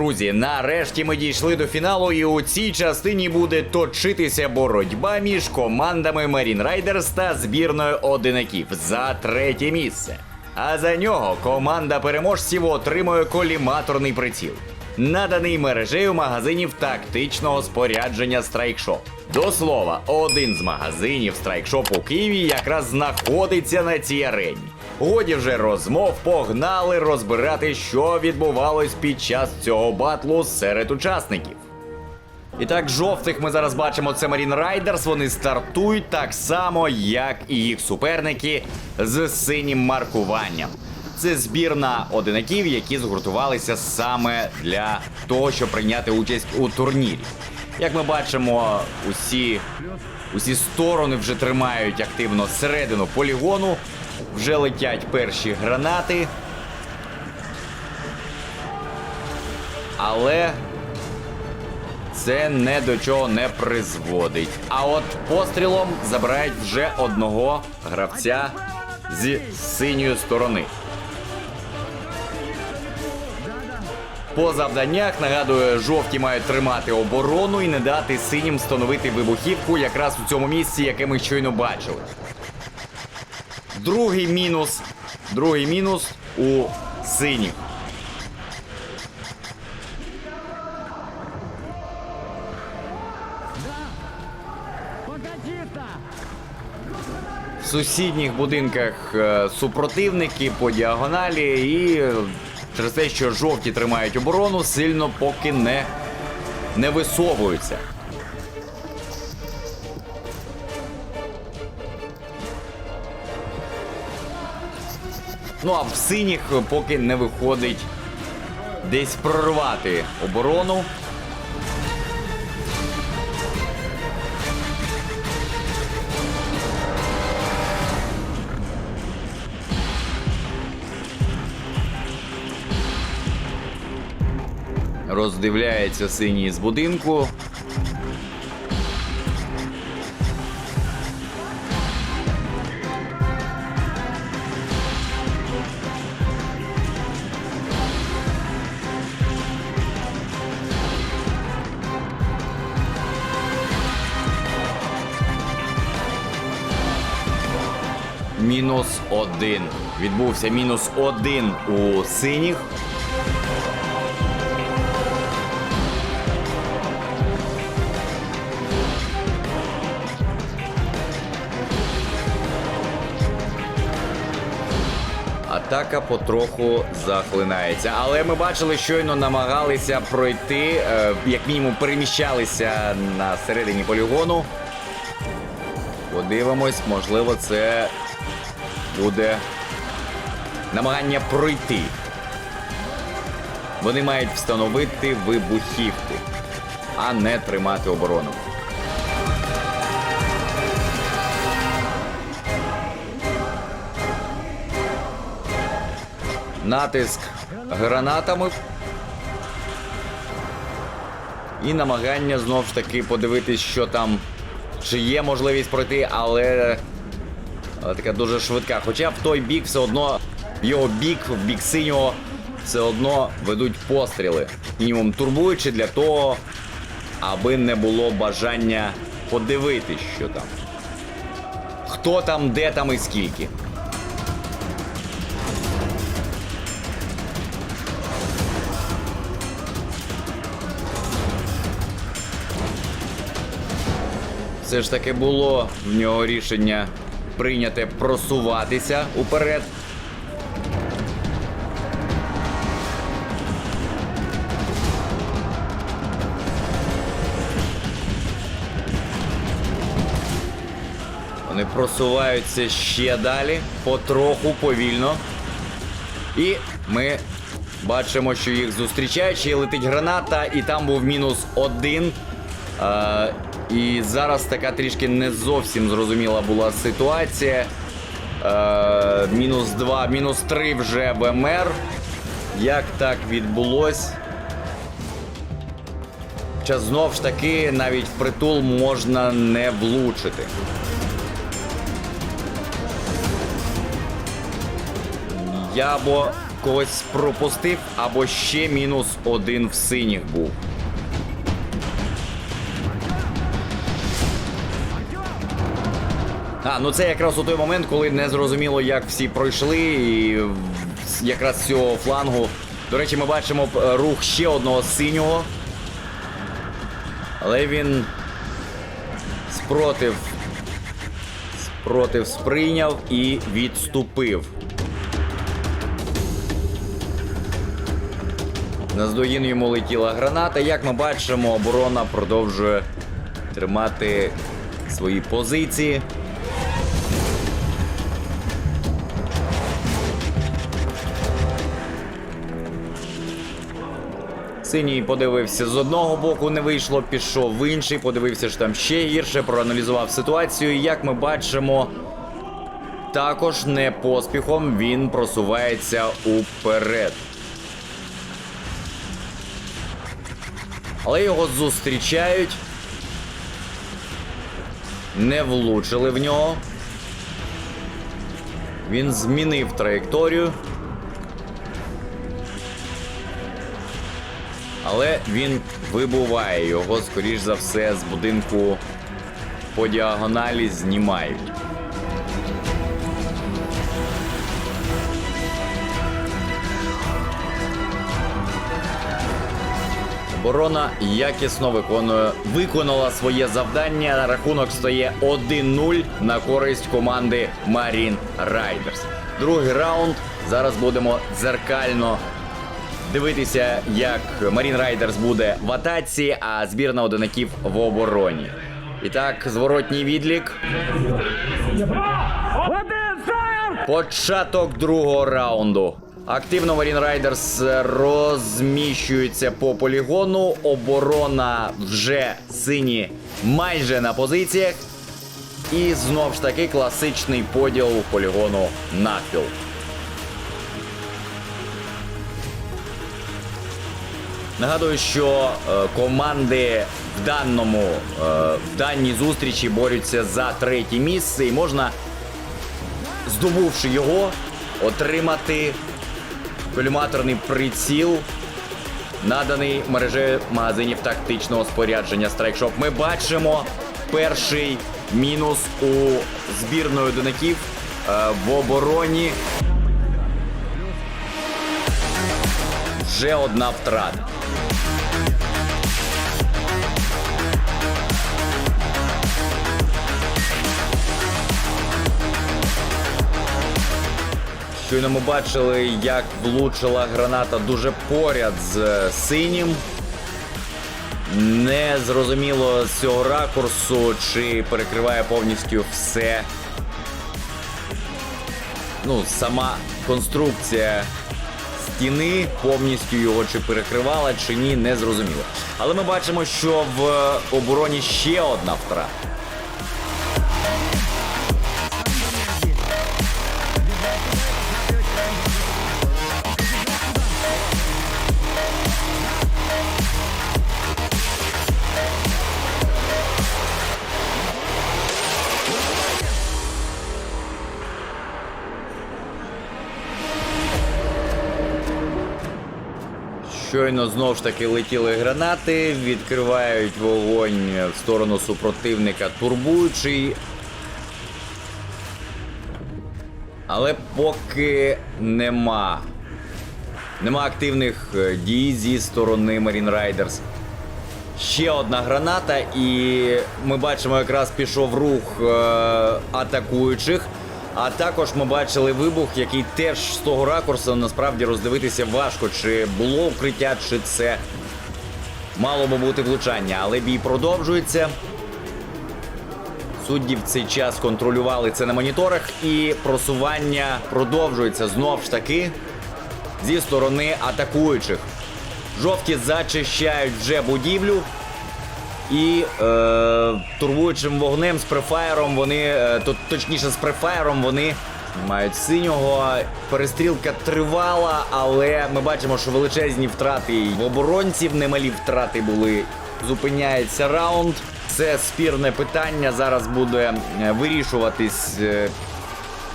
Друзі, нарешті ми дійшли до фіналу, і у цій частині буде точитися боротьба між командами Marine Riders та збірною одинаків за третє місце. А за нього команда переможців отримує коліматорний приціл, наданий мережею магазинів тактичного спорядження Страйкшоп. До слова, один з магазинів Страйкшоп у Києві якраз знаходиться на цій арені. Годі вже розмов погнали розбирати, що відбувалось під час цього батлу серед учасників. І так, жовтих ми зараз бачимо, це Marine Riders. Вони стартують так само, як і їх суперники з синім маркуванням. Це збірна одинаків, які згуртувалися саме для того, щоб прийняти участь у турнірі. Як ми бачимо, усі, усі сторони вже тримають активно середину полігону, вже летять перші гранати. Але це не до чого не призводить. А от пострілом забирають вже одного гравця зі синьої сторони. По завданнях нагадую, жовті мають тримати оборону і не дати синім встановити вибухівку якраз у цьому місці, яке ми щойно бачили. Другий мінус. Другий мінус у синіх. В сусідніх будинках е, супротивники по діагоналі, і через те, що жовті тримають оборону, сильно поки не, не висовуються. Ну а в синіх поки не виходить десь прорвати оборону. Роздивляється синій з будинку. Мінус один. Відбувся мінус один у синіх. Атака потроху захлинається. Але ми бачили, щойно намагалися пройти, е, як мінімум переміщалися на середині полігону. Подивимось, можливо, це буде намагання пройти. Вони мають встановити вибухівки, а не тримати оборону. Натиск гранатами. І намагання знов ж таки подивитись, що там, чи є можливість пройти, але така дуже швидка. Хоча в той бік все одно, в його бік, в бік синього, все одно ведуть постріли. Мінімум турбуючи для того, аби не було бажання подивитись, що там. Хто там, де там і скільки. Все ж таки було в нього рішення прийняте просуватися уперед. Вони просуваються ще далі, потроху, повільно. І ми бачимо, що їх зустрічають, ще летить граната, і там був мінус один. І зараз така трішки не зовсім зрозуміла була ситуація. Е, мінус 2, мінус 3 вже ВМР. Як так відбулось? Хоча знов ж таки навіть в притул можна не влучити. Ябо когось пропустив, або ще мінус один в синіх був. А, ну це якраз у той момент, коли не зрозуміло, як всі пройшли, і якраз з цього флангу. До речі, ми бачимо е, рух ще одного синього. Але він спротив. Спротив сприйняв і відступив. Наздогін йому летіла граната. Як ми бачимо, оборона продовжує тримати свої позиції. Синій подивився з одного боку, не вийшло, пішов в інший, подивився, що там ще гірше, проаналізував ситуацію. І як ми бачимо, також не поспіхом він просувається уперед. Але його зустрічають. Не влучили в нього. Він змінив траєкторію. Але він вибуває його, скоріш за все, з будинку по діагоналі знімають. Оборона якісно виконує, виконала своє завдання. Рахунок стає 1-0 на користь команди Marine Riders. Другий раунд. Зараз будемо дзеркально дивитися, як Marine Riders буде в атаці, а збірна одинаків в обороні. І так, зворотній відлік. Початок другого раунду. Активно Marine Riders розміщуються по полігону. Оборона вже сині майже на позиціях. І знов ж таки класичний поділ полігону навпіл. Нагадую, що е, команди в даному е, в даній зустрічі борються за третє місце, і можна, здобувши його, отримати коліматорний приціл, наданий мережею магазинів тактичного спорядження Strike Ми бачимо перший мінус у збірної одинаків е, в обороні. Вже одна втрата. Щойно ми бачили, як влучила граната дуже поряд з е, синім. Не зрозуміло з цього ракурсу, чи перекриває повністю все. Ну, сама конструкція стіни повністю його чи перекривала, чи ні, не зрозуміло. Але ми бачимо, що в обороні ще одна втрата. Щойно знов ж таки летіли гранати, відкривають вогонь в сторону супротивника, турбуючий. Але поки нема. Нема активних е, дій зі сторони Marine Riders. Ще одна граната, і ми бачимо, якраз пішов рух е, атакуючих. А також ми бачили вибух, який теж з того ракурсу насправді роздивитися важко, чи було укриття, чи це мало би бути влучання. Але бій продовжується. Судді в цей час контролювали це на моніторах, і просування продовжується знов ж таки зі сторони атакуючих. Жовті зачищають вже будівлю. І е, турбуючим вогнем з префаєром вони, е, то, точніше з префаєром вони мають синього. Перестрілка тривала, але ми бачимо, що величезні втрати в оборонців, немалі втрати були. Зупиняється раунд. Це спірне питання. Зараз буде е, вирішуватись е,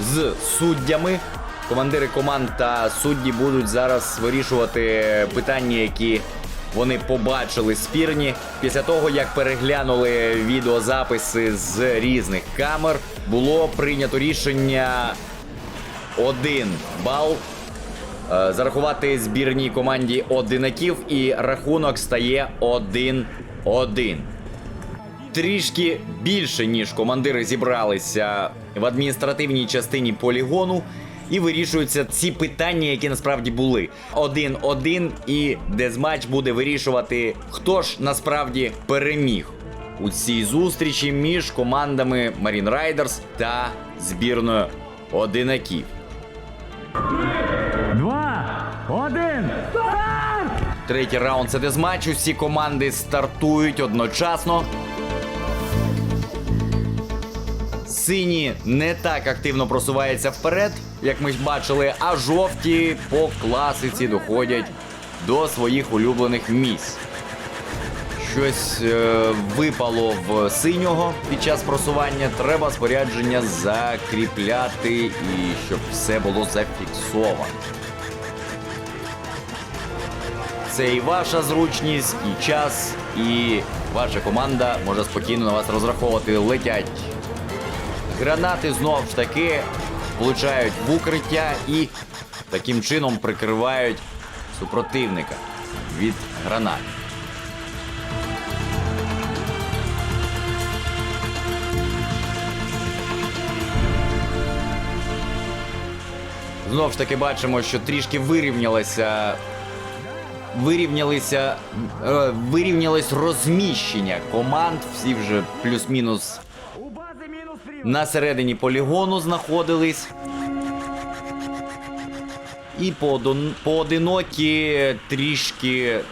з суддями. командири команд та судді будуть зараз вирішувати питання, які вони побачили спірні. Після того, як переглянули відеозаписи з різних камер, було прийнято рішення один бал е, зарахувати збірній команді одинаків, і рахунок стає 1-1. Трішки більше, ніж командири зібралися в адміністративній частині полігону. І вирішуються ці питання, які насправді були. Один-один, і дезматч буде вирішувати, хто ж насправді переміг у цій зустрічі між командами Marine Riders та збірною одинаків. Два, один, старт! Третій раунд це дезматч. Усі команди стартують одночасно. Сині не так активно просуваються вперед, як ми бачили, а жовті по класиці доходять до своїх улюблених місць. Щось е, випало в синього під час просування. Треба спорядження закріпляти і щоб все було зафіксовано. Це і ваша зручність, і час, і ваша команда може спокійно на вас розраховувати. Летять гранати знову ж таки влучають в укриття і таким чином прикривають супротивника від гранат. Знов ж таки бачимо, що трішки вирівнялося. Вирівнялися, е, вирівнялось розміщення команд. Всі вже плюс-мінус на середині полігону знаходились. І поодинокі трішки е,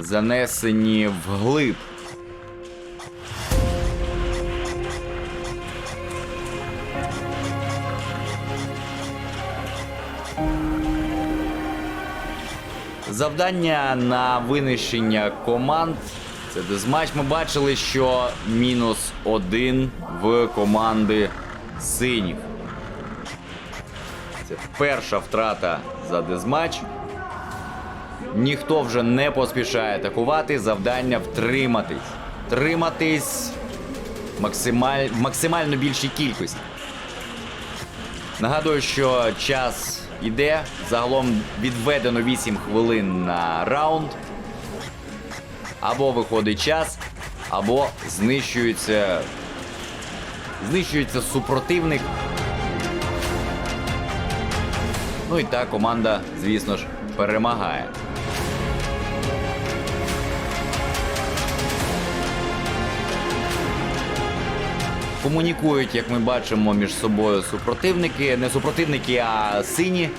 занесені вглиб. Завдання на винищення команд. Це дезматч. Ми бачили, що мінус один в команди синіх. Це перша втрата за дезматч. Ніхто вже не поспішає атакувати. Завдання втриматись. Триматись максималь... в максимально більшій кількості. Нагадую, що час іде. Загалом відведено 8 хвилин на раунд. Або виходить час, або знищується. Знищується супротивник. Ну і та команда, звісно ж, перемагає. Комунікують, як ми бачимо, між собою супротивники. Не супротивники, а сині.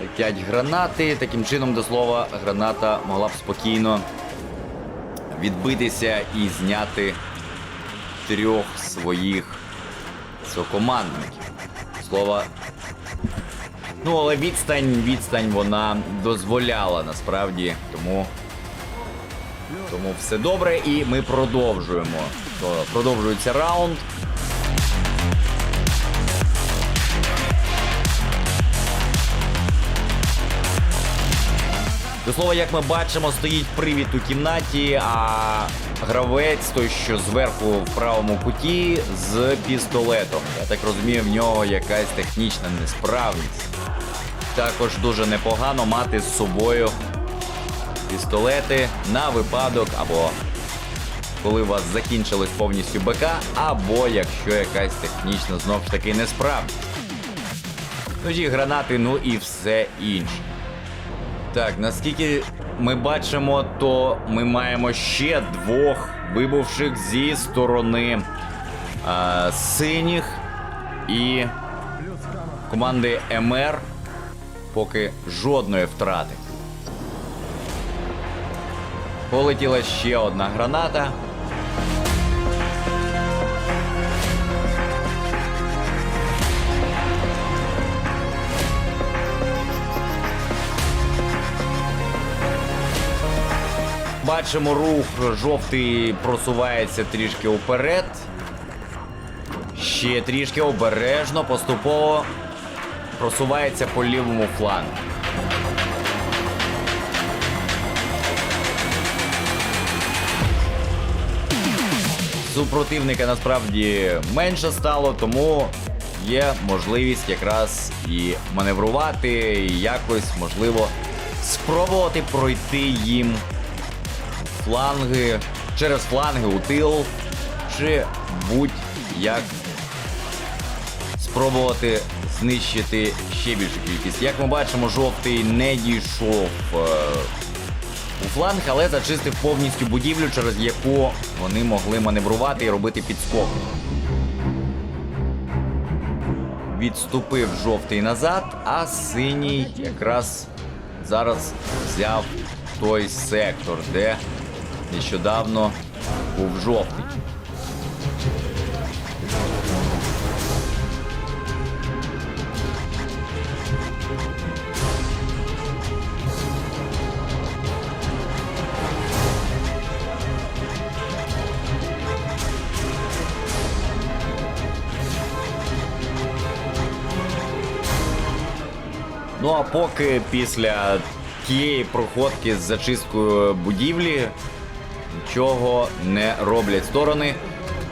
Летять гранати. Таким чином, до слова, граната могла б спокійно відбитися і зняти трьох своїх сокомандників. Слово. Ну, але відстань, відстань вона дозволяла насправді, тому. Тому все добре, і ми продовжуємо. Продовжується раунд. До слова, як ми бачимо, стоїть привід у кімнаті, а гравець той, що зверху в правому куті, з пістолетом. Я так розумію, в нього якась технічна несправність. Також дуже непогано мати з собою пістолети на випадок, або коли у вас закінчилось повністю БК, або якщо якась технічна знов ж таки несправність. Тоді гранати, ну і все інше. Так, наскільки ми бачимо, то ми маємо ще двох вибувших зі сторони а, синіх і команди МР. Поки жодної втрати. Полетіла ще одна граната. Бачимо рух, жовтий просувається трішки вперед. Ще трішки обережно, поступово. просувається по лівому флангу. Супротивника насправді менше стало, тому є можливість якраз і маневрувати, і якось можливо спробувати пройти їм фланги через фланги у тил, чи будь-як спробувати знищити ще більшу кількість. Як ми бачимо, жовтий не дійшов е, у фланг, але зачистив повністю будівлю, через яку вони могли маневрувати і робити підскок. Відступив жовтий назад, а синій якраз зараз взяв той сектор, де нещодавно був жовтий. Ну а поки після тієї проходки з зачисткою будівлі нічого не роблять сторони.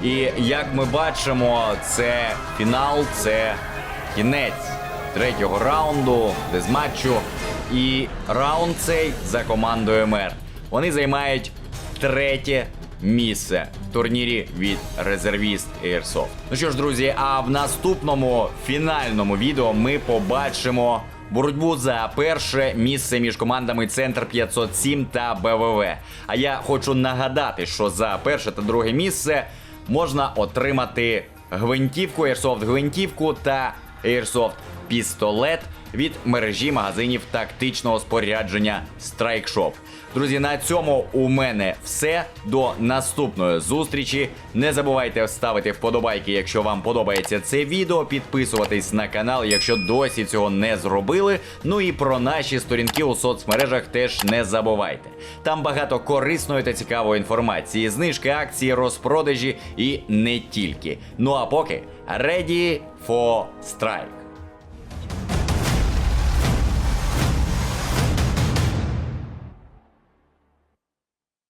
І як ми бачимо, це фінал, це кінець третього раунду дезматчу. І раунд цей за командою МР. Вони займають третє місце в турнірі від резервіст Airsoft. Ну що ж, друзі, а в наступному фінальному відео ми побачимо боротьбу за перше місце між командами Центр 507 та БВВ. А я хочу нагадати, що за перше та друге місце можна отримати гвинтівку, Airsoft гвинтівку та Airsoft пістолет від мережі магазинів тактичного спорядження Strike Shop. Друзі, на цьому у мене все. До наступної зустрічі. Не забувайте ставити вподобайки, якщо вам подобається це відео. Підписуватись на канал, якщо досі цього не зробили. Ну і про наші сторінки у соцмережах теж не забувайте. Там багато корисної та цікавої інформації, знижки, акції, розпродажі і не тільки. Ну а поки ready for strike.